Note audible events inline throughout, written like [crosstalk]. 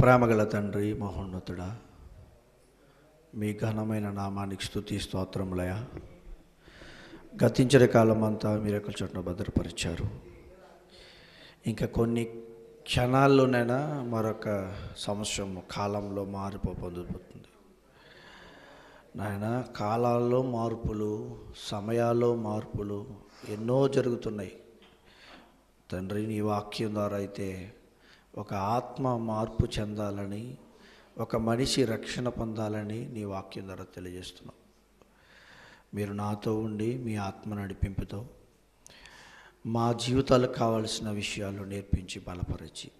ప్రేమగల తండ్రి మహోన్నతుడా మీ ఘనమైన నామానికి స్థుతి స్తోత్రములయ గతించిన కాలం అంతా మీరు యొక్క చోట్ల భద్రపరిచారు? ఇంకా కొన్ని క్షణాల్లోనైనా మరొక సంవత్సరం కాలంలో మార్పు పొందబోతుంది. నాయన కాలాల్లో మార్పులు సమయాల్లో మార్పులు ఎన్నో జరుగుతున్నాయి. తండ్రి నీ వాక్యం ద్వారా అయితే ఒక ఆత్మ మార్పు చెందాలని ఒక మనిషి రక్షణ పొందాలని నీ వాక్యం ద్వారా తెలియజేస్తున్నావు మీరు నాతో ఉండి మీ ఆత్మ నడిపింపుతో మా జీవితాలకు కావలసిన విషయాలు నేర్పించి బలపరిచి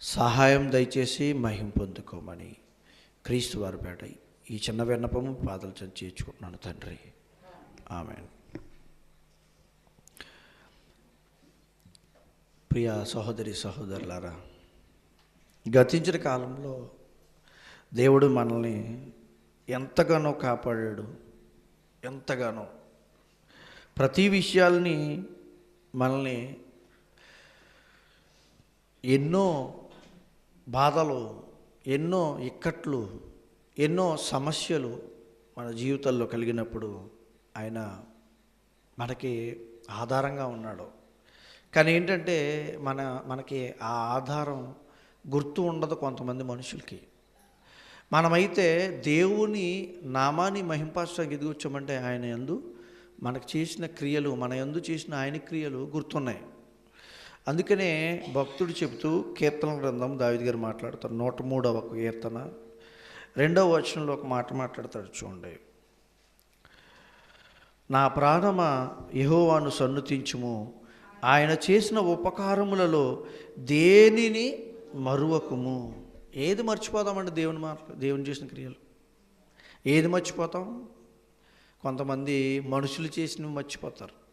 సహాయం దయచేసి మహిం పొందుకోమని క్రీస్తు వారి పేట ఈ చిన్న విన్నపము పాదలు చేర్చుకుంటున్నాను తండ్రి. ఆమె ప్రియ సహోదరి సహోదరులారా గతించిన కాలంలో దేవుడు మనల్ని ఎంతగానో కాపాడాడు ఎంతగానో. ప్రతి విషయాల్ని మనల్ని ఎన్నో బాధలు ఎన్నో ఇక్కట్లు ఎన్నో సమస్యలు మన జీవితాల్లో కలిగినప్పుడు ఆయన మనకి ఆధారంగా ఉన్నాడు. కానీ ఏంటంటే మన మనకి ఆ ఆధారం గుర్తు ఉండదు కొంతమంది మనుషులకి. మనమైతే దేవుని నామాన్ని మహింపరచడానికి ఎదిగి వచ్చామంటే ఆయన ఎందు మనకు చేసిన క్రియలు మన ఎందు చేసిన ఆయన క్రియలు గుర్తున్నాయి. అందుకనే భక్తుడు చెబుతూ కీర్తన గ్రంథం దావిద్ గారు మాట్లాడతారు. నూట మూడవ కీర్తన. రెండవ వచనంలో ఒక మాట మాట్లాడతాడు చూడండి. నా ప్రాణమ యహోవాను సన్నుతించుము. ఆయన చేసిన ఉపకారములలో దేనిని మరువకుము. ఏది మర్చిపోదామండి దేవుని మాట దేవుని చేసిన క్రియలు? ఏది మర్చిపోతాం? కొంతమంది మనుషులు చేసినవి మర్చిపోతారు.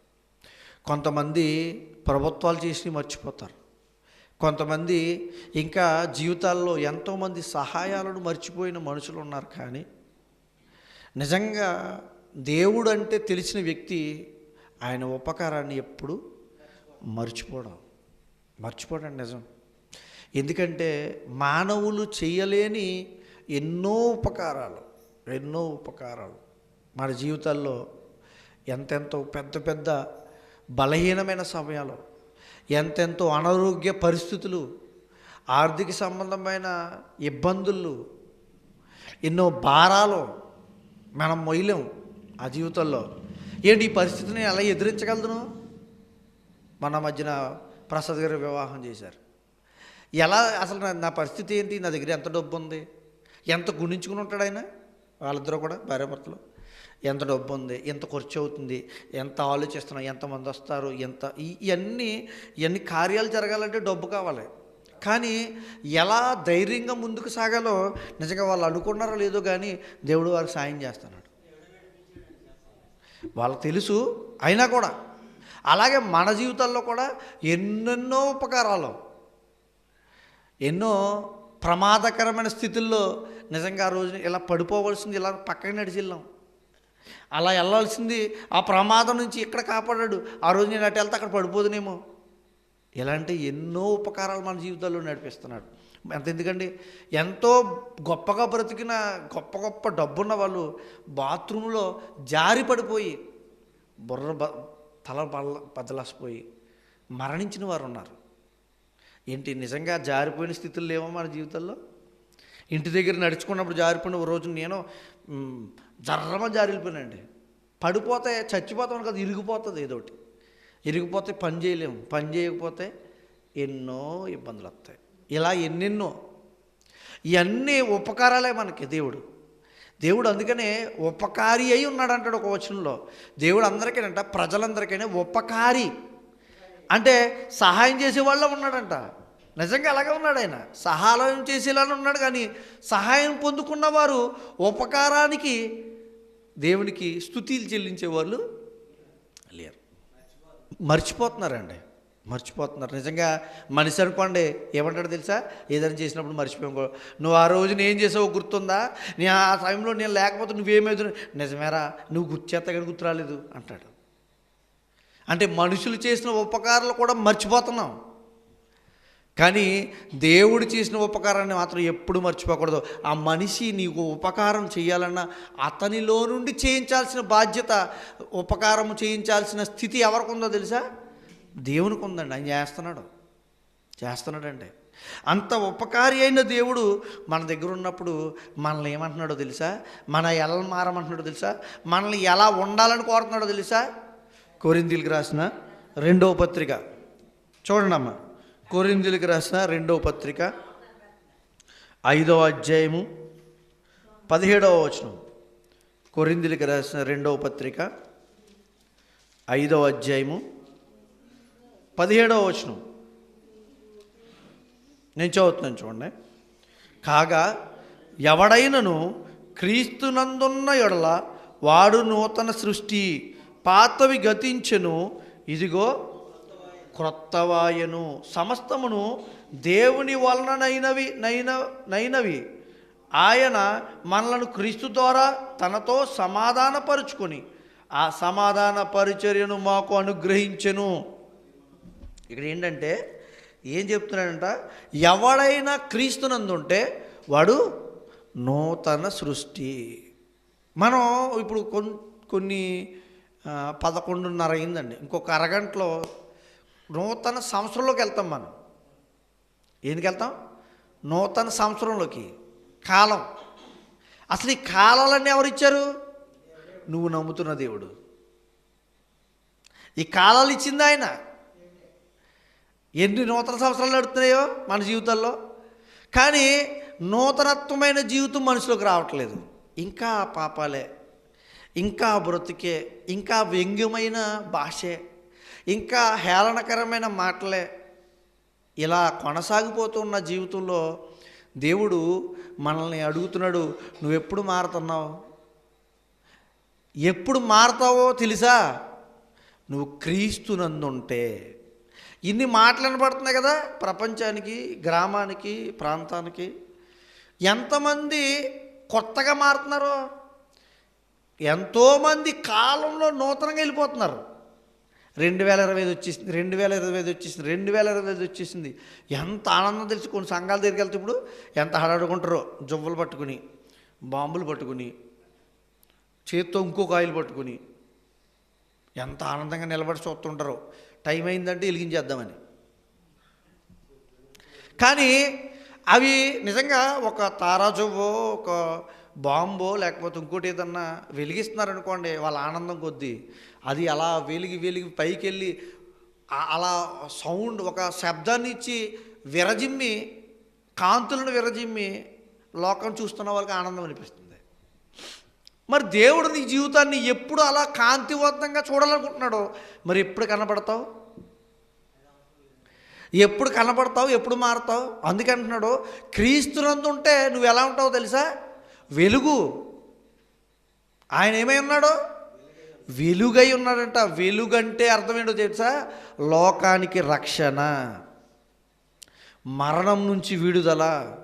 కొంతమంది ప్రభుత్వాలు చేసినవి మర్చిపోతారు. కొంతమంది ఇంకా జీవితాల్లో ఎంతోమంది సహాయాలను మర్చిపోయిన మనుషులు ఉన్నారు కానీ నిజంగా దేవుడు అంటే తెలిసిన వ్యక్తి ఆయన ఉపకారాన్ని ఎప్పుడు మర్చిపోవడం మర్చిపోవడం నిజం. ఎందుకంటే మానవులు చేయలేని ఎన్నో ఉపకారాలు ఎన్నో ఉపకారాలు. మన జీవితాల్లో ఎంతెంతో పెద్ద పెద్ద బలహీనమైన సమయాలు ఎంతెంతో అనారోగ్య పరిస్థితులు ఆర్థిక సంబంధమైన ఇబ్బందులు ఎన్నో భారాలు మనం మొయ్యలేం ఆ జీవితంలో ఏంటి ఈ పరిస్థితిని ఎలా ఎదిరించగలను? మన మధ్యన ప్రసాద్ గారు వివాహం చేశారు. ఎలా అసలు నా నా పరిస్థితి ఏంటి? నా దగ్గర ఎంత డబ్బు ఉంది? ఎంత గుణించుకుని ఉంటాడు ఆయన? వాళ్ళిద్దరూ కూడా భార్యాభర్తలు. ఎంత డబ్బు ఉంది? ఎంత ఖర్చు అవుతుంది? ఎంత ఆలోచిస్తున్నాం ఎంతమంది వస్తారు? ఎంత ఇవన్నీ ఇవన్నీ కార్యాలు జరగాలంటే డబ్బు కావాలి. కానీ ఎలా ధైర్యంగా ముందుకు సాగాలో నిజంగా వాళ్ళు అనుకున్నారో లేదో కానీ దేవుడు వారికి సాయం చేస్తున్నాడు. వాళ్ళకి తెలుసు అయినా కూడా. అలాగే మన జీవితాల్లో కూడా ఎన్నెన్నో ఉపకారాలు. ఎన్నో ప్రమాదకరమైన స్థితుల్లో నిజంగా ఆ రోజు ఇలా పడిపోవలసింది ఇలా పక్కకి నడిచి వెళ్ళాం అలా వెళ్ళాల్సింది ఆ ప్రమాదం నుంచి ఇక్కడ కాపాడాడు. ఆ రోజు నేను అటు వెళ్తే అక్కడ పడిపోదునేమో. ఇలాంటి ఎన్నో ఉపకారాలు మన జీవితాల్లో నడిపిస్తున్నాడు. ఎంత ఎందుకండి? ఎంతో గొప్పగా బ్రతికిన గొప్ప గొప్ప డబ్బున్న వాళ్ళు బాత్రూంలో జారి పడిపోయి బుర్ర బ తల బల్ల బద్దలాసిపోయి మరణించిన వారు ఉన్నారు ఏంటి నిజంగా జారిపోయిన స్థితులు లేవో మన జీవితంలో ఇంటి దగ్గర నడుచుకున్నప్పుడు జారిపోయిన ఓ రోజు నేను జర్రమ జారిపోయినండి పడిపోతే చచ్చిపోతాం కదా ఇరిగిపోతుంది ఏదో ఒకటి. ఇరిగిపోతే పని చేయలేము. పని చేయకపోతే ఎన్నో ఇబ్బందులు వస్తాయి. ఇలా ఎన్నెన్నో. ఇవన్నీ ఉపకారాలే మనకి దేవుడు. దేవుడు అందుకనే ఉపకారి అయి ఉన్నాడు అంటాడు ఒక వచనంలో. దేవుడు అందరికీనంట ప్రజలందరికైనా ఉపకారి. అంటే సహాయం చేసేవాళ్ళ ఉన్నాడంట. నిజంగా అలాగే ఉన్నాడు ఆయన. సహాయం చేసేలానే ఉన్నాడు కానీ సహాయం పొందుకున్న వారు ఉపకారానికి దేవునికి స్థుతిలు చెల్లించేవాళ్ళు లేరు. మర్చిపోతున్నారండి. మర్చిపోతున్నారు. నిజంగా మనిషి అనుకోండి ఏమంటాడు తెలుసా? ఏదైనా చేసినప్పుడు మర్చిపోయాం నువ్వు ఆ రోజు ఏం చేసావు గుర్తుందా? నీ ఆ టైంలో నేను లేకపోతే నువ్వేమేదు నిజమేరా నువ్వు గుర్చేస్తా కానీ గుర్తు రాలేదు అంటాడు. అంటే మనుషులు చేసిన ఉపకారాలు కూడా మర్చిపోతున్నాం. కానీ దేవుడు చేసిన ఉపకారాన్ని మాత్రం ఎప్పుడు మర్చిపోకూడదు. ఆ మనిషి నీకు ఉపకారం చేయాలన్నా అతనిలో నుండి చేయించాల్సిన బాధ్యత ఉపకారం చేయించాల్సిన స్థితి ఎవరికి ఉందో తెలుసా? దేవునికి ఉందండి ఆయన చేస్తున్నాడు. చేస్తున్నాడండి. అంత ఉపకారి అయిన దేవుడు మన దగ్గర ఉన్నప్పుడు మనల్ని ఏమంటున్నాడో తెలుసా? మన ఎలా మారమంటున్నాడో తెలుసా? మనల్ని ఎలా ఉండాలని కోరుతున్నాడో తెలుసా? కొరిందీలకు రాసిన రెండవ పత్రిక. చూడండి అమ్మ కొరిందీలకు రాసిన రెండవ పత్రిక. ఐదవ అధ్యాయము పదిహేడవ వచనం. కొరిందీలకు రాసిన రెండవ పత్రిక ఐదవ అధ్యాయము పదిహేడవ వచనం. నేను చదువుతున్నాను చూడండి. కాగా ఎవడైనను క్రీస్తునందున్న ఎడల వాడు నూతన సృష్టి పాతవి గతించెను ఇదిగో క్రొత్తవాయను. సమస్తమును దేవుని వలననైనవి నైన నైనవి. ఆయన మనలను క్రీస్తు ద్వారా తనతో సమాధానపరుచుకొని ఆ సమాధాన పరిచర్యను మాకు అనుగ్రహించెను. ఇక్కడ ఏంటంటే ఏం చెప్తున్నాడంట? ఎవడైనా క్రీస్తునందుంటే వాడు నూతన సృష్టి. మనం ఇప్పుడు కొన్ని కొన్ని పదకొండున్నర అయిందండి. ఇంకొక అరగంటలో నూతన సంవత్సరంలోకి వెళ్తాం మనం. ఎందుకు వెళ్తాం? నూతన సంవత్సరంలోకి. కాలం. అసలు ఈ కాలాలన్నీ ఎవరు ఇచ్చారు నువ్వు నమ్ముతున్న దేవుడు. ఈ కాలాలు ఇచ్చింది ఆయన. ఎన్ని నూతన సంవత్సరాలు నడుస్తున్నాయో మన జీవితాల్లో. కానీ నూతనత్వమైన జీవితం మనుషులకు రావట్లేదు. ఇంకా పాపాలే. ఇంకా బ్రతికే ఇంకా వ్యంగ్యమైన భాషే ఇంకా హేళనకరమైన మాటలే. ఇలా కొనసాగిపోతున్న జీవితంలో దేవుడు మనల్ని అడుగుతున్నాడు నువ్వెప్పుడు మారుతున్నావు? ఎప్పుడు మారతావో తెలుసా? నువ్వు క్రీస్తునందుంటే. ఇన్ని మాటలు వినపడుతున్నాయి కదా ప్రపంచానికి గ్రామానికి ప్రాంతానికి. ఎంతమంది కొత్తగా మారుతున్నారో ఎంతోమంది కాలంలో నూతనంగా వెళ్ళిపోతున్నారు. రెండు వేల ఇరవై ఐదు వచ్చేసింది రెండు వేల ఇరవై ఐదు వచ్చేసింది రెండు వేల ఇరవై ఐదు వచ్చేసింది. ఎంత ఆనందం తెలిసి కొన్ని సంఘాల దగ్గరికి వెళ్తే ఇప్పుడు ఎంత హడాడుకుంటారో జువ్వలు పట్టుకుని బాంబులు పట్టుకుని చేత్తో ఇంకో కాయలు పట్టుకుని ఎంత ఆనందంగా నిలబడి చూస్తుంటారో. టైం అయిందంటే వెలిగించేద్దామని. కానీ అవి నిజంగా ఒక తారాజువ్వో ఒక బాంబో లేకపోతే ఇంకోటి ఏదన్నా వెలిగిస్తున్నారనుకోండి వాళ్ళ ఆనందం కొద్దీ అది అలా వెలిగి వెలిగి పైకి వెళ్ళి అలా సౌండ్ ఒక శబ్దాన్ని ఇచ్చి విరజిమ్మి కాంతులను విరజిమ్మి లోకం చూస్తున్న వాళ్ళకి ఆనందం అనిపిస్తుంది. మరి దేవుడు నీ జీవితాన్ని ఎప్పుడు అలా కాంతివంతంగా చూడాలనుకుంటున్నాడో మరి ఎప్పుడు కనపడతావు? ఎప్పుడు కనబడతావు ఎప్పుడు మారుతావు? అందుకంటున్నాడు క్రీస్తునందు ఉంటే నువ్వు ఎలా ఉంటావో తెలుసా? వెలుగు. ఆయన ఏమై ఉన్నాడో? వెలుగై ఉన్నాడంట. వెలుగంటే అర్థం ఏంటో తెలుసా? లోకానికి రక్షణ. మరణం నుంచి విడుదల.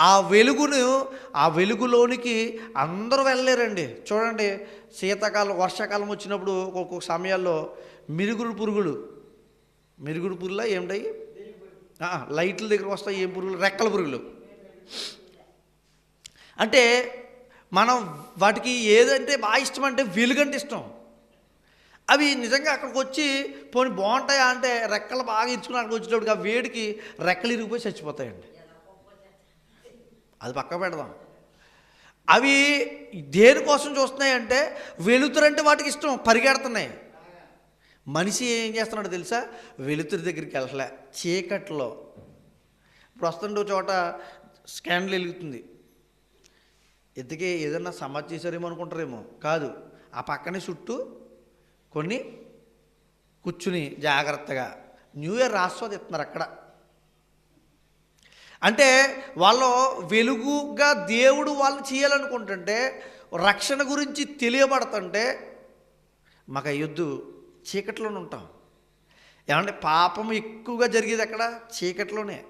ఆ వెలుగును ఆ వెలుగులోనికి అందరూ వెళ్ళలేరండి. చూడండి శీతాకాలం వర్షాకాలం వచ్చినప్పుడు ఒక్కొక్క సమయాల్లో మిరుగుడు పురుగులు. మిరుగుడు పురుగులా ఏమిటాయి? లైట్ల దగ్గరకు వస్తాయి ఏం పురుగులు? రెక్కల పురుగులు. అంటే మనం వాటికి ఏదంటే బాగా ఇష్టం అంటే వెలుగంటే ఇష్టం. అవి నిజంగా అక్కడికి వచ్చి పోనీ బాగుంటాయా అంటే రెక్కలు బాగా ఇచ్చుకుని అక్కడికి వచ్చేటప్పుడు ఆ వేడికి రెక్కలు ఇరిగిపోయి చచ్చిపోతాయండి. అది పక్క పెడదాం. అవి దేనికోసం చూస్తున్నాయంటే వెలుతురంటే వాటికి ఇష్టం పరిగెడుతున్నాయి. మనిషి ఏం చేస్తున్నాడు తెలుసా? వెలుతురు దగ్గరికి వెళ్ళలే చీకట్లో. ప్రస్తుతం ఒక చోట స్కాండ్లు వెలుగుతుంది. ఎందుకే ఏదన్నా సమాధి చేశారేమో అనుకుంటారేమో. కాదు. ఆ పక్కనే చుట్టూ కొన్ని కూర్చుని జాగ్రత్తగా న్యూ ఇయర్ ఆస్వాదిస్తున్నారు అక్కడ. అంటే వాళ్ళు వెలుగుగా దేవుడు వాళ్ళు చేయాలనుకుంటుంటే రక్షణ గురించి తెలియబడుతుంటే మాకు అయ్యొద్దు చీకట్లోనే ఉంటాం. ఏమంటే పాపం ఎక్కువగా జరిగేది అక్కడ? చీకట్లోనే.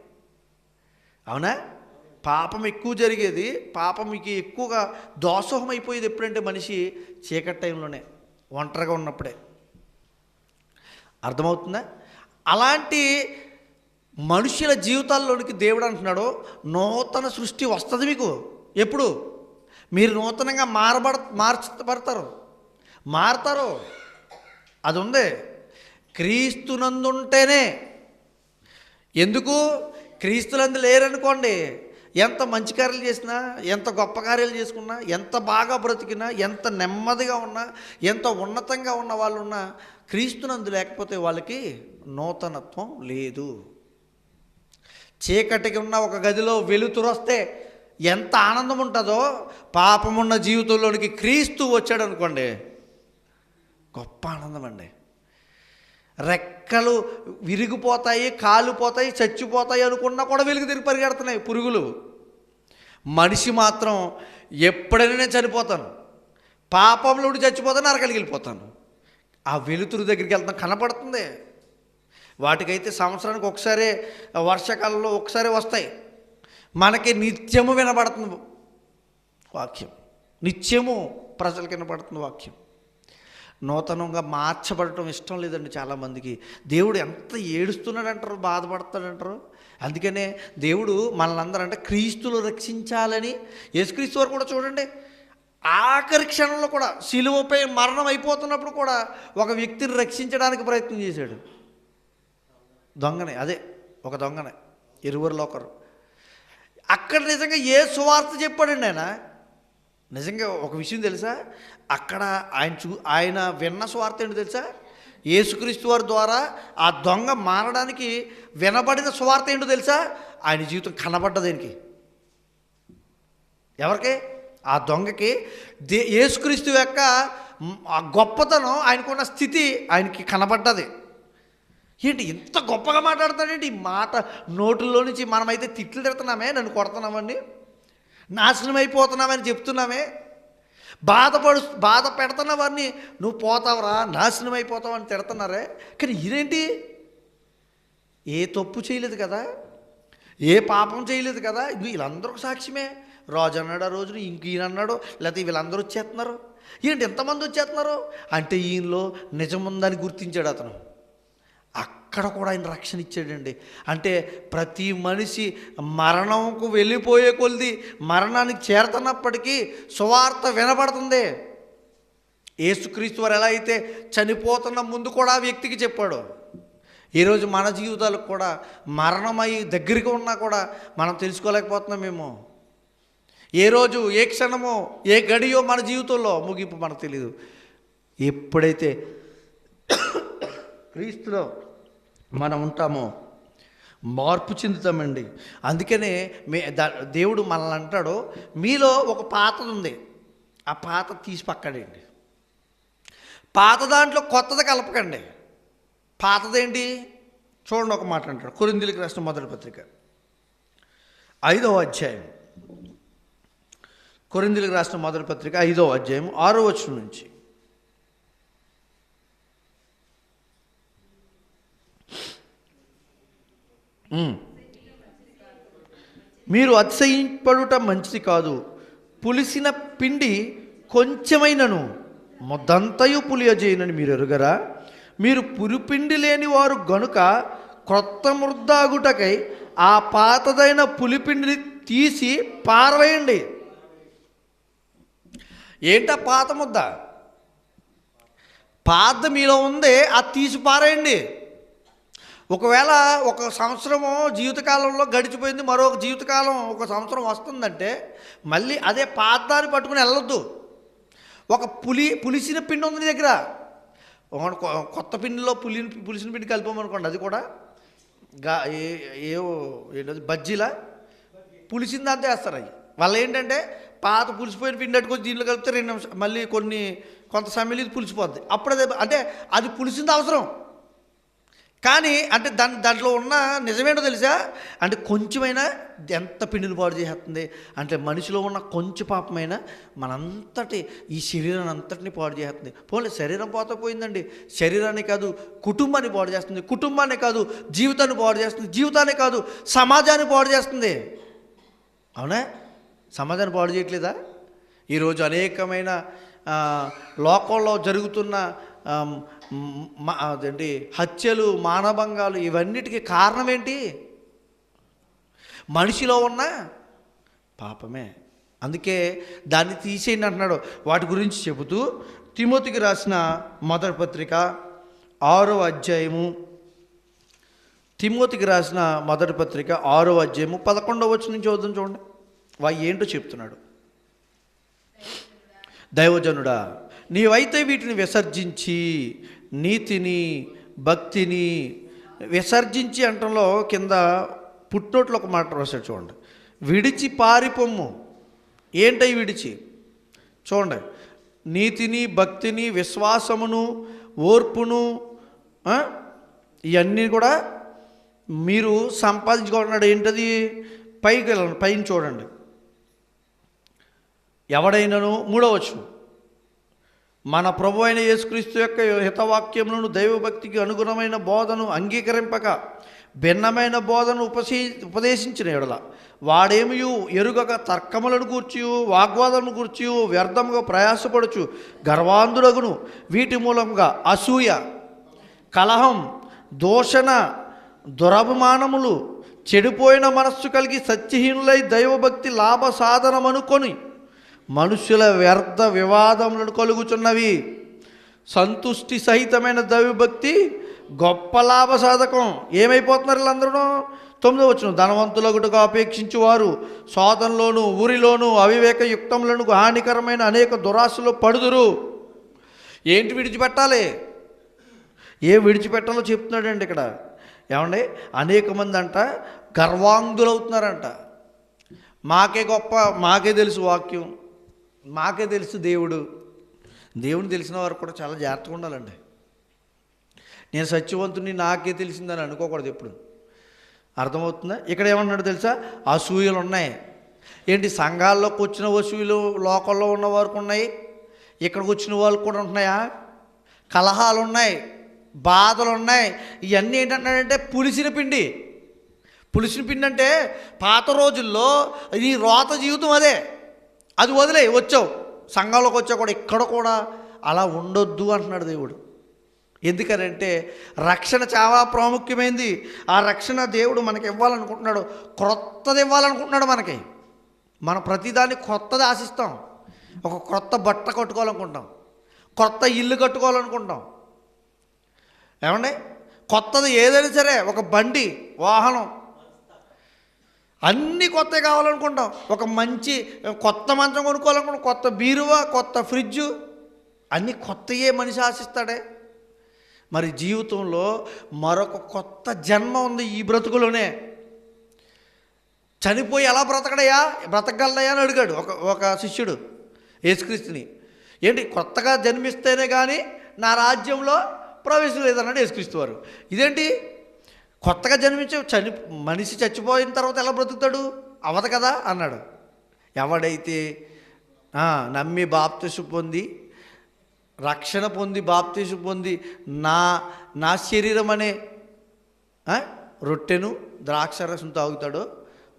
అవునా? పాపం ఎక్కువ జరిగేది పాపం మీకు ఎక్కువగా దోసోహం అయిపోయేది ఎప్పుడంటే మనిషి చీకటి టైంలోనే ఒంటరిగా ఉన్నప్పుడే. అర్థమవుతుందా? అలాంటి మనుషుల జీవితాల్లోనికి దేవుడు అంటున్నాడు నూతన సృష్టి వస్తుంది మీకు. ఎప్పుడు? మీరు నూతనంగా మారబడ మార్చబడతారు. మారతారు. అది ఉంది క్రీస్తునందుంటేనే. ఎందుకు? క్రీస్తులందు లేరనుకోండి ఎంత మంచి కార్యాలు చేసినా ఎంత గొప్ప కార్యాలు చేసుకున్నా ఎంత బాగా బ్రతికినా ఎంత నెమ్మదిగా ఉన్నా ఎంత ఉన్నతంగా ఉన్న వాళ్ళు ఉన్నా క్రీస్తునందు లేకపోతే వాళ్ళకి నూతనత్వం లేదు. చీకటికి ఉన్న ఒక గదిలో వెలుతురు వస్తే ఎంత ఆనందం ఉంటుందో పాపమున్న జీవితంలోనికి క్రీస్తు వచ్చాడు అనుకోండి గొప్ప ఆనందం అండి రెక్కలు విరిగిపోతాయి కాలిపోతాయి చచ్చిపోతాయి అనుకున్నా కూడా వెలుగు తిరిగి పరిగెడుతున్నాయి పురుగులు. మనిషి మాత్రం ఎప్పుడైనా నేను చనిపోతాను పాపంలో చచ్చిపోతాను నరకలికి వెళ్ళిపోతాను. ఆ వెలుతురు దగ్గరికి వెళ్తాం కనపడుతుంది. వాటికైతే సంవత్సరానికి ఒకసారి వర్షాకాలంలో ఒకసారి వస్తాయి. మనకి నిత్యము వినబడుతుంది వాక్యం. నిత్యము ప్రజలకు వినబడుతుంది వాక్యం. నూతనంగా మార్చబడటం ఇష్టం లేదండి చాలామందికి. దేవుడు ఎంత ఏడుస్తున్నాడంటారు బాధపడతాడంటారు? అందుకనే దేవుడు మనల్ని అందరూ అంటే క్రీస్తులు రక్షించాలని యేసుక్రీస్తు వారు కూడా చూడండి ఆఖరి క్షణంలో కూడా సిలువపై మరణం అయిపోతున్నప్పుడు కూడా ఒక వ్యక్తిని రక్షించడానికి ప్రయత్నం చేశాడు. దొంగనే అదే ఒక దొంగనే ఇరువురిలో ఒకరు. అక్కడ నిజంగా ఏ సువార్త చెప్పాడండి ఆయన? నిజంగా ఒక విషయం తెలుసా? అక్కడ ఆయన చూ ఆయన విన్న స్వార్థ ఏంటో తెలుసా? యేసుక్రీస్తు వారి ద్వారా ఆ దొంగ మారడానికి వినబడిన స్వార్థ ఏంటో తెలుసా? ఆయన జీవితం కనబడ్డ దేనికి? ఎవరికి? ఆ దొంగకి. దే యేసుక్రీస్తు యొక్క ఆ గొప్పతనం ఆయనకున్న స్థితి ఆయనకి కనబడ్డది. ఏంటి ఇంత గొప్పగా మాట్లాడతాడేంటి ఈ మాట నోటుల్లో నుంచి మనమైతే తిట్లు తిడుతున్నామే నన్ను కొడుతున్నామండి? నాశనం అయిపోతున్నామని చెప్తున్నామే బాధపడు బాధ పెడుతున్న వారిని నువ్వు పోతావురా నాశనం అయిపోతావు అని తిడుతున్నారే. కానీ ఇదేంటి ఏ తప్పు చేయలేదు కదా. ఏ పాపం చేయలేదు కదా. వీళ్ళందరూ సాక్ష్యమే. రాజు అన్నాడు ఆ రోజున ఇంక ఈయన అన్నాడు లేకపోతే వీళ్ళందరూ వచ్చేస్తున్నారు. ఏంటి ఎంతమంది వచ్చేస్తున్నారు? అంటే ఈయనలో నిజముందని గుర్తించాడు అతను. అక్కడ కూడా ఆయన రక్షణ ఇచ్చాడండి. అంటే ప్రతి మనిషి మరణంకు వెళ్ళిపోయే కొలిది మరణానికి చేరుతున్నప్పటికీ సువార్త వినబడుతుంది. ఏసుక్రీస్తు వారు ఎలా అయితే చనిపోతున్న ముందు కూడా ఆ వ్యక్తికి చెప్పాడు. ఈరోజు మన జీవితాలకు కూడా మరణమై దగ్గరికి ఉన్నా కూడా మనం తెలుసుకోలేకపోతున్నాం మేము. ఏ రోజు ఏ క్షణమో ఏ గడియో మన జీవితంలో ముగింపు మనకు తెలియదు ఎప్పుడైతే [coughs] క్రీస్తులో మనం ఉంటామో. మార్పు చెందుతామండి. అందుకనే మే దేవుడు మనల్ని అంటాడు మీలో ఒక పాతది ఉంది ఆ పాత తీసి పక్కడండి పాత దాంట్లో కొత్తది కలపకండి. పాతదేంటి? చూడండి ఒక మాట అంటాడు కొరిందులకు రాసిన మొదటి పత్రిక. ఐదవ అధ్యాయం. కొరిందులకు రాసిన మొదటి పత్రిక ఐదవ అధ్యాయం ఆరో వచ్చిన నుంచి. మీరు అతిశయింపడుట మంచిది కాదు. పులిసిన పిండి కొంచెమైనను మొద్దంతయు పులియజేయనని మీరు ఎరుగరా? మీరు పులిపిండి లేని వారు గనుక క్రొత్త మృద్దాగుటకై ఆ పాతదైన పులిపిండిని తీసి పారవేయండి. ఏంటా పాత ముద్ద? పాత మీలో ఉంది అది తీసి పారేయండి. ఒకవేళ ఒక సంవత్సరము జీవితకాలంలో గడిచిపోయింది మరొక జీవితకాలం ఒక సంవత్సరం వస్తుందంటే మళ్ళీ అదే పాతాన్ని పట్టుకుని వెళ్ళొద్దు. ఒక పులి పులిసిన పిండి ఉంది నీ దగ్గర. కొత్త పిండిలో పులి పులిసిన పిండి కలిపామనుకోండి అది కూడా గా ఏ ఏవో ఏంటది బజ్జీలా? పులిసిన దాంతో వేస్తారు అవి. వాళ్ళు ఏంటంటే పాత పులిసిపోయిన పిండి అట్టుకొని దీంట్లో కలిపితే రెండు నిమిషాలు మళ్ళీ కొన్ని కొంత సమయంలో ఇది పులిసిపోద్ది. అప్పుడు అదే అంటే అది పులిసింది అవసరం. కానీ అంటే దాని దాంట్లో ఉన్న నిజమేంటో తెలుసా? అంటే కొంచెమైనా ఎంత పిండిని పాడు చేస్తుంది అంటే మనిషిలో ఉన్న కొంచెం పాపమైనా మనంతటి ఈ శరీరాన్ని అంతటిని పాడు చేస్తుంది పోలే శరీరం పోత పోయిందండి. శరీరాన్ని కాదు కుటుంబాన్ని పాడు చేస్తుంది. కుటుంబాన్ని కాదు జీవితాన్ని పాడు చేస్తుంది. జీవితాన్ని కాదు సమాజాన్ని పాడు చేస్తుంది. అవునా? సమాజాన్ని పాడు చేయట్లేదా? ఈరోజు అనేకమైన లోకంలో జరుగుతున్న అదేంటి హత్యలు మానభంగాలు ఇవన్నిటికీ కారణం ఏంటి మనిషిలో ఉన్న పాపమే. అందుకే దాన్ని తీసేయండి అంటున్నాడు. వాటి గురించి చెబుతూ తిమోతికి రాసిన మొదటి పత్రిక ఆరో అధ్యాయము తిమోతికి రాసిన మొదటి పత్రిక ఆరో అధ్యాయము పదకొండవ వచ్చి నుంచి చదువుదాం చూడండి. వా ఏంటో చెప్తున్నాడు. దైవజనుడా నీవైతే వీటిని విసర్జించి నీతిని భక్తిని విసర్జించి అంటంలో కింద పుట్టోట్లో ఒక మాట రాశాడు చూడండి. విడిచి పారిపొమ్ము. ఏంటై విడిచి? చూడండి. నీతిని భక్తిని విశ్వాసమును ఓర్పును ఇవన్నీ కూడా మీరు సంపాదించుకోవడం ఏంటది? పైకి వెళ్ళండి పైన చూడండి. ఎవడైనను? మూడవచ్చు మన ప్రభు అయిన యేసుక్రీస్తు యొక్క హితవాక్యములను దైవభక్తికి అనుగుణమైన బోధను అంగీకరింపక భిన్నమైన బోధను ఉపసీ ఉపదేశించిన ఎడల వాడేమియు ఎరుగక తర్కములను కూర్చి వాగ్వాదమును కూర్చి వ్యర్థముగా ప్రయాసపడుచు గర్వాంధుడగును. వీటి మూలంగా అసూయ కలహం దోషణ దురభిమానములు చెడిపోయిన మనస్సు కలిగి సత్యహీనులై దైవభక్తి లాభ సాధనమనుకొని మనుషుల వ్యర్థ వివాదములను కలుగుచున్నవి. సంతుష్టి సహితమైన దైవభక్తి గొప్ప లాభ సాధకం. ఏమైపోతున్నారు వీళ్ళందరూ? తొమ్మిదో వచ్చిన ధనవంతులగుటకు అపేక్షించి వారు శోధనలోను ఊరిలోను అవివేక యుక్తములను హానికరమైన అనేక దురాశలో పడుదురు. ఏంటి విడిచిపెట్టాలి? ఏ విడిచిపెట్టాలో చెప్తున్నాడండి ఇక్కడ. ఏమండి? అనేక మంది అంట గర్వాంగులవుతున్నారంట. మాకే గొప్ప మాకే తెలుసు వాక్యం. మాకే తెలుసు దేవుడు. దేవుని తెలిసిన వారు కూడా చాలా జాగ్రత్తగా ఉండాలండి. నేను సత్యవంతుని నాకే తెలిసిందని అనుకోకూడదు ఎప్పుడు. అర్థమవుతుందా? ఇక్కడ ఏమన్నాడు తెలుసా? అసూయలు ఉన్నాయి. ఏంటి? సంఘాల్లోకి వచ్చిన వసూలు లోకల్లో ఉన్న వారికి ఉన్నాయి. ఇక్కడికి వచ్చిన వాళ్ళకు కూడా ఉంటున్నాయా? కలహాలు ఉన్నాయి. బాధలు ఉన్నాయి. ఇవన్నీ ఏంటంటాడంటే పులిసిన పిండి. పులిసిన పిండి అంటే పాత రోజుల్లో ఈ రోత జీవితం అదే. అది వదిలే వచ్చావు. సంఘంలోకి వచ్చా కూడా ఇక్కడ కూడా అలా ఉండొద్దు అంటున్నాడు దేవుడు. ఎందుకనంటే రక్షణ చాలా ప్రాముఖ్యమైంది. ఆ రక్షణ దేవుడు మనకి ఇవ్వాలనుకుంటున్నాడు. క్రొత్తది ఇవ్వాలనుకుంటున్నాడు మనకి. మనం ప్రతిదాన్ని కొత్తది ఆశిస్తాం. ఒక కొత్త బట్ట కట్టుకోవాలనుకుంటాం కొత్త ఇల్లు కట్టుకోవాలనుకుంటాం ఏమండి? కొత్తది ఏదైనా సరే ఒక బండి వాహనం అన్నీ కొత్తవి కావాలనుకుంటాం. ఒక మంచి కొత్త మంచం కొనుక్కోవాలనుకుంటాం. కొత్త బీరువా కొత్త ఫ్రిడ్జ్. అన్నీ కొత్తయే మనిషి ఆశిస్తాడే. మరి జీవితంలో మరొక కొత్త జన్మ ఉంది ఈ బ్రతుకులోనే. చనిపోయి ఎలా బ్రతకడయా బ్రతకగలదయా అని అడిగాడు ఒక ఒక శిష్యుడు యేసుక్రీస్తుని. ఏంటి కొత్తగా జన్మిస్తేనే కానీ నా రాజ్యంలో ప్రవేశం లేదన్నాడు యేసుక్రీస్తు వారు ఇదేంటి? కొత్తగా జన్మించే చని మనిషి చచ్చిపోయిన తర్వాత ఎలా బ్రతుకుతాడు? అవదు కదా అన్నాడు. ఎవడైతే నమ్మి బాప్తిసు పొంది రక్షణ పొంది బాప్తిసు పొంది నా నా శరీరం అనే రొట్టెను ద్రాక్షరసం తాగుతాడో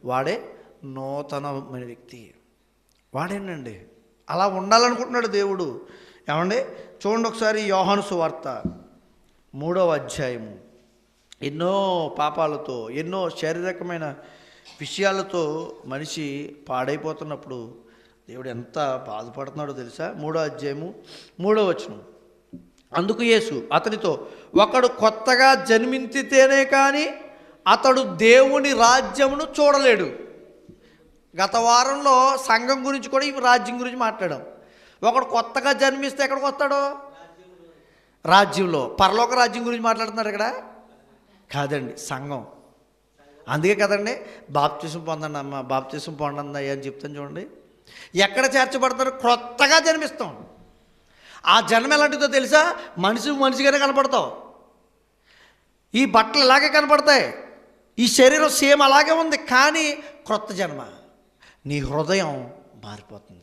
వాడే నూతనమైన వ్యక్తి. వాడేనండి. అలా ఉండాలనుకుంటున్నాడు దేవుడు. ఏమండి? చూడండి ఒకసారి యోహాను సువార్త మూడవ అధ్యాయము. ఎన్నో పాపాలతో ఎన్నో శారీరకమైన విషయాలతో మనిషి పాడైపోతున్నప్పుడు దేవుడు ఎంత బాధపడుతున్నాడో తెలుసా? మూడో అధ్యాయము మూడో వచనం. అందుకు యేసు అతనితో ఒకడు కొత్తగా జన్మించితేనే కానీ అతడు దేవుని రాజ్యమును చూడలేడు. గత వారంలో సంఘం గురించి కూడా ఈ రాజ్యం గురించి మాట్లాడాం. ఒకడు కొత్తగా జన్మిస్తే ఎక్కడికి వస్తాడు? రాజ్యంలో. పరలోక రాజ్యం గురించి మాట్లాడుతున్నాడు ఇక్కడ? కాదండి సంఘం. అందుకే కదండి బాప్తిసం పొందండి అమ్మ బాప్తిసం పొందండి అయ్యా అని చెప్తాను చూడండి. ఎక్కడ చేర్చబడతారు క్రొత్తగా జన్మిస్తాం. ఆ జన్మ ఎలాంటిదో తెలుసా? మనిషి మనిషిగానే కనపడతావు. ఈ బట్టలు ఇలాగే కనపడతాయి. ఈ శరీరం సేమ్ అలాగే ఉంది కానీ క్రొత్త జన్మ. నీ హృదయం మారిపోతుంది.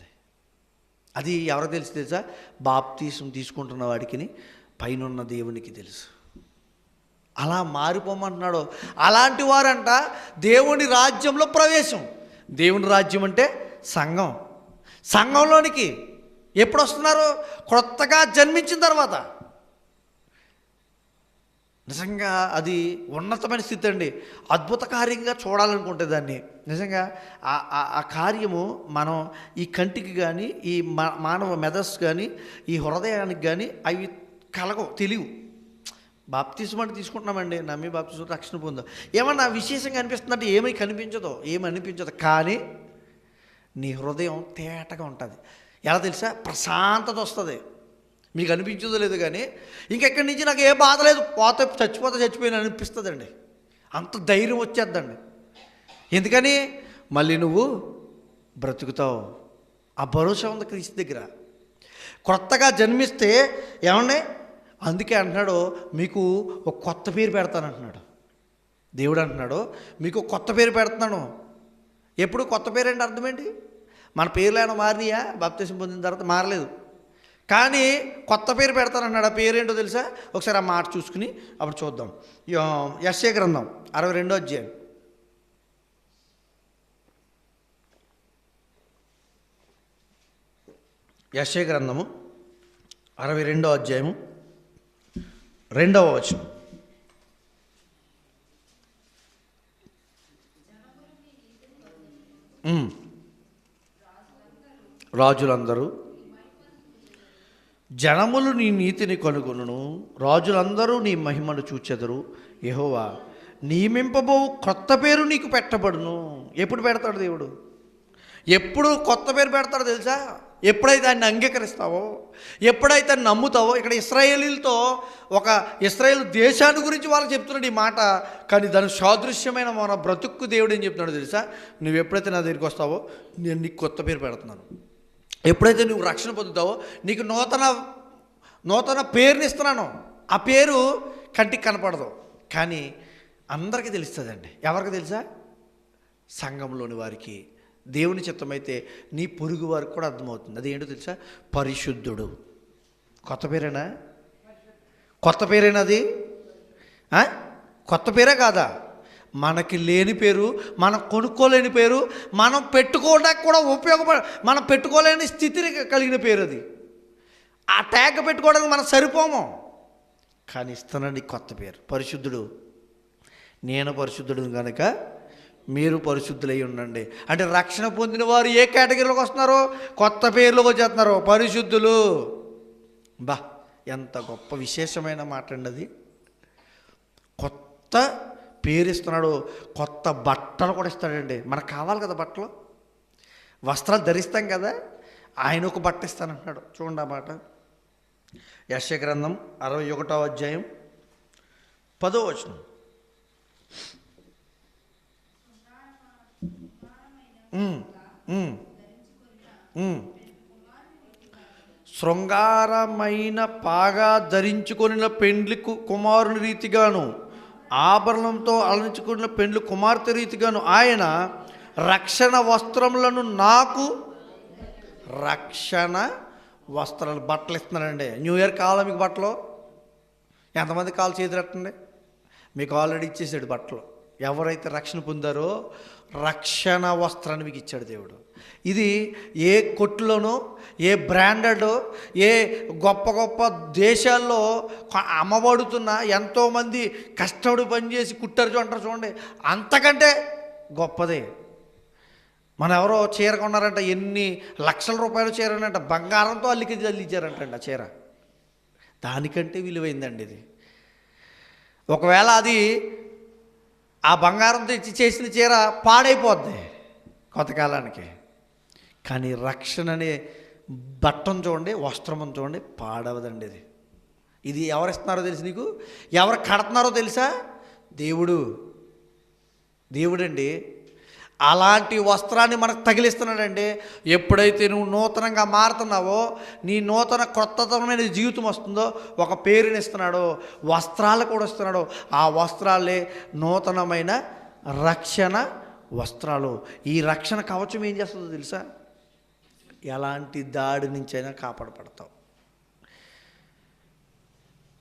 అది ఎవరు తెలుసు తెలుసా? బాప్తీసం తీసుకుంటున్న వాడికి పైనున్న దేవునికి తెలుసు. అలా మారిపోమంటున్నాడు. అలాంటి వారంట దేవుని రాజ్యంలో ప్రవేశం. దేవుని రాజ్యం అంటే సంఘం. సంఘంలోనికి ఎప్పుడు వస్తున్నారు క్రొత్తగా జన్మించిన తర్వాత. నిజంగా అది ఉన్నతమైన స్థితి అండి. అద్భుత కార్యంగా చూడాలనుకుంటే దాన్ని. నిజంగా ఆ- కార్యము మనం ఈ కంటికి కానీ ఈ మానవ మెదస్ కానీ ఈ హృదయానికి కానీ అవి కలగవు తెలియవు. బాప్తిజం అంటే తీసుకుంటున్నామండి. నమ్మి బాప్తిజం రక్షణ పొందా. ఏమన్నా విశేషంగా అనిపిస్తుందంటే ఏమీ కనిపించదు. ఏమి అనిపించదు. కానీ నీ హృదయం తేటగా ఉంటుంది. ఎలా తెలుసా? ప్రశాంతత వస్తుంది. మీకు అనిపించదో లేదు కానీ ఇంకెక్కడి నుంచి నాకు ఏ బాధ లేదు. పోతే చచ్చిపోతే చచ్చిపోయిన అనిపిస్తుందండి. అంత ధైర్యం వచ్చేద్దండి. ఎందుకని? మళ్ళీ నువ్వు బ్రతుకుతావు. ఆ భరోసా ఉంది క్రీస్తు దగ్గర. కొత్తగా జన్మిస్తే ఏమండి? అందుకే అంటున్నాడు మీకు ఒక కొత్త పేరు పెడతానంటున్నాడు. దేవుడు అంటున్నాడు మీకు కొత్త పేరు పెడుతున్నాను. ఎప్పుడు కొత్త పేరు అంటే అర్థం ఏంటి? మన పేర్లు ఏమైనా మారినాయా? బాప్తీసం పొందిన తర్వాత మారలేదు. కానీ కొత్త పేరు పెడతానన్నాడు ఆ పేరేంటో తెలుసా? ఒకసారి ఆ మాట చూసుకుని అప్పుడు చూద్దాం. యశ్య గ్రంథం అరవై రెండో అధ్యాయం. యశ్య గ్రంథము అరవై రెండో అధ్యాయము రెండవ వచనం. రాజులందరూ జనములు నీ నీతిని కనుగొనును రాజులందరూ నీ మహిమను చూచెదరు. యహోవా నియమింపబో కొత్త పేరు నీకు పెట్టబడును. ఎప్పుడు పెడతాడు దేవుడు? ఎప్పుడు కొత్త పేరు పెడతాడో తెలుసా? ఎప్పుడైతే ఆయన అంగీకరిస్తావో ఎప్పుడైతే నమ్ముతావో ఇక్కడ ఇస్రాయేలీలతో ఒక ఇస్రాయేల్ దేశాన్ని గురించి వాళ్ళు చెప్తున్నాడు ఈ మాట కానీ దాని సాదృశ్యమైన మన బ్రతుక్కు దేవుడు అని చెప్తున్నాడు తెలుసా? నువ్వు ఎప్పుడైతే నా దగ్గరికి వస్తావో నేను నీకు కొత్త పేరు పెడుతున్నాను. ఎప్పుడైతే నువ్వు రక్షణ పొందుతావో నీకు నూతన నూతన పేరుని ఇస్తున్నాను. ఆ పేరు కంటికి కనపడదు. కానీ అందరికీ తెలుస్తుందండి. ఎవరికి తెలుసా? సంఘంలోని వారికి. దేవుని చిత్తమైతే నీ పొరుగు వారికి కూడా అర్థమవుతుంది. అది ఏంటో తెలుసా? పరిశుద్ధుడు. కొత్త పేరేనా? కొత్త పేరేనా అది? కొత్త పేరే కాదా? మనకి లేని పేరు మనం కొనుక్కోలేని పేరు మనం పెట్టుకోవడానికి కూడా ఉపయోగపడ మనం పెట్టుకోలేని స్థితిని కలిగిన పేరు అది. ఆ ట్యాగ్ పెట్టుకోవడానికి మనం సరిపోము. కానీ ఇస్తానండి కొత్త పేరు. పరిశుద్ధుడు. నేను పరిశుద్ధుడు కనుక మీరు పరిశుద్ధులై ఉండండి. అంటే రక్షణ పొందిన వారు ఏ కేటగిరీలోకి వస్తున్నారో? కొత్త పేర్లు వచ్చేస్తున్నారు. పరిశుద్ధులు. బా ఎంత గొప్ప విశేషమైన మాట అండి అది. కొత్త పేరు ఇస్తున్నాడు కొత్త బట్టలు కూడా ఇస్తాడండి. మనకు కావాలి కదా బట్టలు? వస్త్రాలు ధరిస్తాం కదా? ఆయన ఒక బట్ట ఇస్తానంటున్నాడు. చూడండి ఆ మాట. యశ గ్రంథం అరవై ఒకటో అధ్యాయం పదో వచనం. శృంగారమైన పాగా ధరించుకొనిన పెండ్లి కుమారుని రీతిగాను ఆభరణంతో అలంచుకున్న పెండ్లి కుమార్తె రీతిగాను ఆయన రక్షణ వస్త్రములను నాకు రక్షణ వస్త్రాలు బట్టలు ఇస్తున్నారండి న్యూ ఇయర్ కావాలా మీకు బట్టలు? ఎంతమంది కాల్ చేతులెట్టండి మీకు ఆల్రెడీ ఇచ్చేసాడు బట్టలు. ఎవరైతే రక్షణ పొందారో రక్షణ వస్త్రాన్ని మీకు ఇచ్చాడు దేవుడు. ఇది ఏ కొట్టులోనో ఏ బ్రాండెడ్ ఏ గొప్ప గొప్ప దేశాల్లో అమ్మబడుతున్న ఎంతోమంది కష్టపడి పనిచేసి కుట్టారు అంటారు చూడండి. అంతకంటే గొప్పదే. మన ఎవరో చీర కొన్నారంట ఎన్ని లక్షల రూపాయలు చీరనంట బంగారంతో అల్లికి అల్లించారంటండి ఆ చీర. దానికంటే విలువైందండి ఇది. ఒకవేళ అది ఆ బంగారంతో తెచ్చి చేసిన చీర పాడైపోద్ది కొంతకాలానికి. కానీ రక్షణ అనే బట్టం చూడండి వస్త్రం చూడండి పాడవదండి ఇది. ఇది ఎవరిస్తున్నారో తెలుసు నీకు? ఎవరు కడుతున్నారో తెలుసా? దేవుడు. దేవుడండి అలాంటి వస్త్రాన్ని మనకు తగిలిస్తున్నాడండి. ఎప్పుడైతే నువ్వు నూతనంగా మారుతున్నావో నీ నూతన క్రొత్తతరమైన జీవితం వస్తుందో ఒక పేరుని ఇస్తున్నాడో వస్త్రాలు కూడా ఇస్తున్నాడు. ఆ వస్త్రాలే నూతనమైన రక్షణ వస్త్రాలు. ఈ రక్షణ కవచం ఏం చేస్తుందో తెలుసా? ఎలాంటి దాడి నుంచైనా కాపాడపడతావు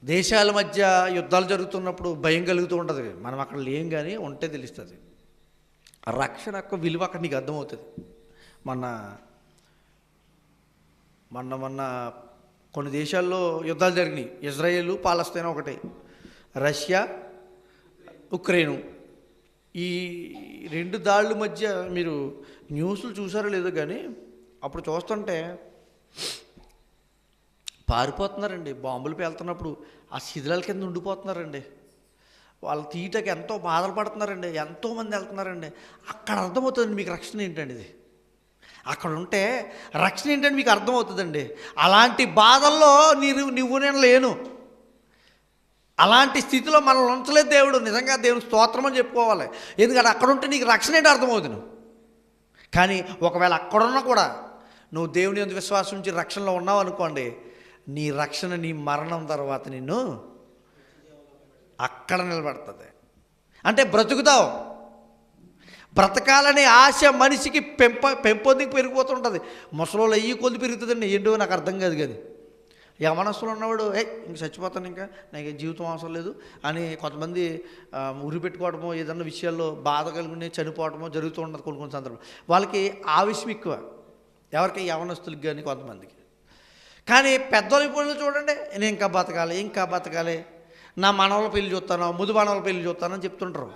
దేశాల మధ్య యుద్ధాలు జరుగుతున్నప్పుడు భయం కలుగుతూ ఉంటుంది. మనం అక్కడ లేం కానీ ఉంటే తెలుస్తుంది. రక్షణ యొక్క విలువ అక్కడ నీకు అర్థమవుతుంది. మొన్న మొన్న మొన్న కొన్ని దేశాల్లో యుద్ధాలు జరిగినాయి. ఇజ్రాయేల్ పాలస్తీన్ ఒకటే. Russia Ukraine. ఈ రెండు దాళ్ళ మధ్య మీరు న్యూస్లు చూసారో లేదో కానీ అప్పుడు చూస్తుంటే పారిపోతున్నారండి. బాంబులు పేలుతున్నప్పుడు ఆ శిథిలాల కింద ఉండిపోతున్నారండి. వాళ్ళు తీయటకి ఎంతో బాధలు పడుతున్నారండి ఎంతోమంది వెళ్తున్నారండి. అక్కడ అర్థమవుతుంది మీకు రక్షణ ఏంటండి ఇది? అక్కడ ఉంటే రక్షణ ఏంటంటే మీకు అర్థమవుతుందండి? అలాంటి బాధల్లో నీరు నువ్వు నేను లేను. అలాంటి స్థితిలో మనం ఉంచలేదు దేవుడు. నిజంగా దేవుని స్తోత్రం అని చెప్పుకోవాలి. ఎందుకంటే అక్కడ ఉంటే నీకు రక్షణ ఏంటి అర్థమవుతుంది కానీ ఒకవేళ అక్కడున్నా కూడా నువ్వు దేవుని ఎందుకు విశ్వాసం నుంచి రక్షణలో ఉన్నావు అనుకోండి నీ రక్షణ నీ మరణం తర్వాత నిన్ను అక్కడ నిలబడుతుంది. అంటే బ్రతుకుతావు. బ్రతకాలనే ఆశ మనిషికి పెంప పెంపొందికి పెరిగిపోతుంటుంది. ముసలోళ్ళు అయ్యి కొద్ది పెరుగుతుందండి ఏంటో నాకు అర్థం కాదు కానీ యవనస్తులు ఉన్నవాడు ఏ ఇంక చచ్చిపోతాను ఇంకా. నాకు జీవితం అవసరం లేదు అని కొంతమంది ఉరి పెట్టుకోవడమో ఏదన్నా విషయాల్లో బాధ కలుగుని చనిపోవడమో జరుగుతూ ఉండదు కొన్ని కొన్ని సందర్భం వాళ్ళకి ఆవిష్యం ఎక్కువ. ఎవరికి? యవనస్తులకి కానీ కొంతమందికి. కానీ పెద్దోళ్ళ ఇప్పుడు చూడండి నేను ఇంకా బతకాలి ఇంకా బతకాలి. నా మనవల పెళ్ళి చూస్తాను ముదు మనవల పెళ్ళి చూస్తాను అని చెప్తుంటారు.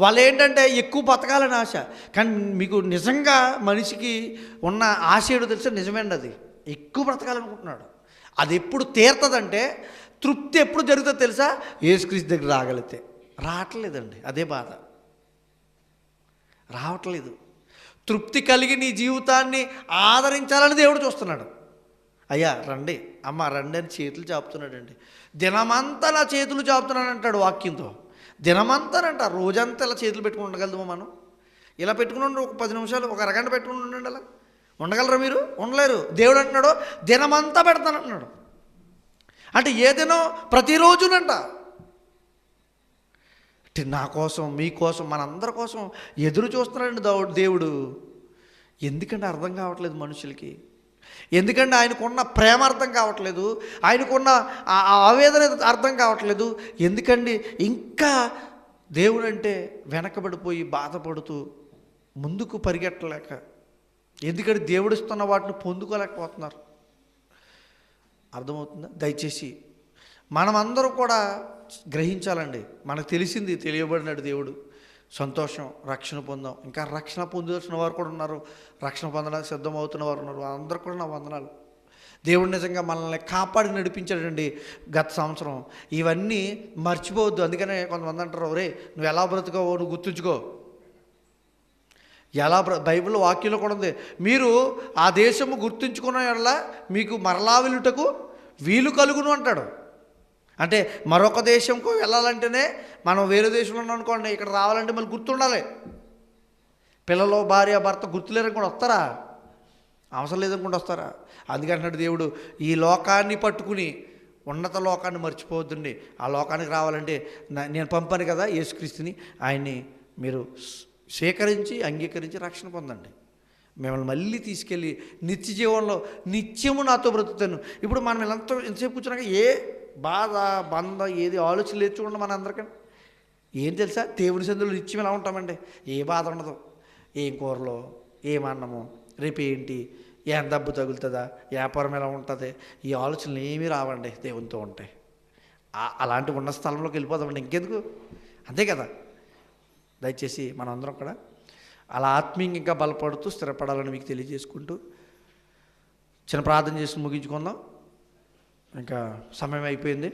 వాళ్ళు ఏంటంటే ఎక్కువ బతకాలని ఆశ. కానీ మీకు నిజంగా మనిషికి ఉన్న ఆశ ఏడు తెలిసే? నిజమేండి అది. ఎక్కువ బ్రతకాలనుకుంటున్నాడు. అది ఎప్పుడు తీరుతుందంటే తృప్తి ఎప్పుడు జరుగుతుందో తెలుసా? ఏసుక్రీస్ దగ్గర రాగలిగితే. రావట్లేదండి. అదే బాధ. రావట్లేదు. తృప్తి కలిగి నీ జీవితాన్ని ఆదరించాలని దేవుడు చూస్తున్నాడు. అయ్యా రండి. అమ్మ రండి అని చేతులు చాపుతున్నాడండి. దినమంతా నా చేతులు చాపుతున్నాను అంటాడు వాక్యంతో దినమంతానంట రోజంతా ఇలా చేతులు పెట్టుకుని ఉండగలదు మనం? ఇలా పెట్టుకుని ఉండండి ఒక పది నిమిషాలు ఒక అరగంట పెట్టుకుని ఉండండి అలా. ఉండగలరా మీరు? ఉండలేరు. దేవుడు అంటున్నాడు దినమంతా పెడతానంటున్నాడు. అంటే ఏ దినం? ప్రతిరోజునంట. అంటే నా కోసం మీకోసం మనందరి కోసం ఎదురు చూస్తున్నాడండి దేవుడు దేవుడు. ఎందుకంటే అర్థం కావట్లేదు మనుషులకి. ఎందుకంటే ఆయనకున్న ప్రేమ అర్థం కావట్లేదు ఆయనకున్న ఆ ఆవేదన అర్థం కావట్లేదు. ఎందుకండి? ఇంకా దేవుడు అంటే వెనకబడిపోయి బాధపడుతూ ముందుకు పరిగెట్టలేక ఎందుకంటే దేవుడిస్తున్న వాటిని పొందుకోలేకపోతున్నారు. అర్థమవుతుందా? దయచేసి మనమందరం కూడా గ్రహించాలండి. మనకు తెలిసింది తెలియబడినాడు దేవుడు. సంతోషం రక్షణ పొందాం. ఇంకా రక్షణ పొందాల్సిన వారు కూడా ఉన్నారు. రక్షణ పొందడానికి సిద్ధం అవుతున్న వారు ఉన్నారు. అందరూ కూడా నా వందనాలు. దేవుడు నిజంగా మనల్ని కాపాడి నడిపించాడండి గత సంవత్సరం. ఇవన్నీ మర్చిపోవద్దు. అందుకనే కొంతమంది అంటారు రే నువ్వు ఎలా బ్రతుకోవో నువ్వు గుర్తుంచుకో. ఎలా బ్ర- బైబిల్ వాక్యంలో కూడా ఉంది. మీరు ఆ దేశము గుర్తుంచుకున్న వల్ల మీకు మరలా వెలుటకు వీలు కలుగును అంటాడు. అంటే మరొక దేశంకు వెళ్ళాలంటేనే మనం వేరే దేశంలో ఉన్నాం అనుకోండి ఇక్కడ రావాలంటే మళ్ళీ గుర్తుండాలి. పిల్లలు భార్య భర్త గుర్తులేరని కూడా వస్తారా? అవసరం లేదనుకుంటూ వస్తారా? అందుకంటున్నాడు దేవుడు ఈ లోకాన్ని పట్టుకుని ఉన్నత లోకాన్ని మర్చిపోవద్దండి. ఆ లోకానికి రావాలంటే నేను పంపాను కదా యేసుక్రీస్తుని ఆయన్ని మీరు స్వీకరించి అంగీకరించి రక్షణ పొందండి. మిమ్మల్ని మళ్ళీ తీసుకెళ్ళి నిత్య జీవనంలో నిత్యము నాతో బ్రతుకుతాను. ఇప్పుడు మనం ఎంత ఎంతసేపు కూర్చున్నాక ఏ బాధ బంధం ఏది ఆలోచన లేదు చూడండి మన అందరికీ ఏం తెలుసా? దేవుని సందులు నిత్యం ఎలా ఉంటామండి? ఏ బాధ ఉండదు. ఏం కూరలో? ఏం అన్నము? రేపు ఏంటి? ఏం దెబ్బ తగులుతుందా? వ్యాపారం ఎలా ఉంటుంది? ఈ ఆలోచనలు ఏమీ రావండి దేవునితో ఉంటాయి అలాంటి ఉన్న స్థలంలోకి వెళ్ళిపోదామండి. ఇంకెందుకు? అంతే కదా? దయచేసి మనందరం కూడా అలా ఆత్మీయంగా ఇంకా బలపడుతూ స్థిరపడాలని మీకు తెలియజేసుకుంటూ చిన్న ప్రార్థన చేసి ముగించుకుందాం. ఇంకా సమయం అయిపోయింది.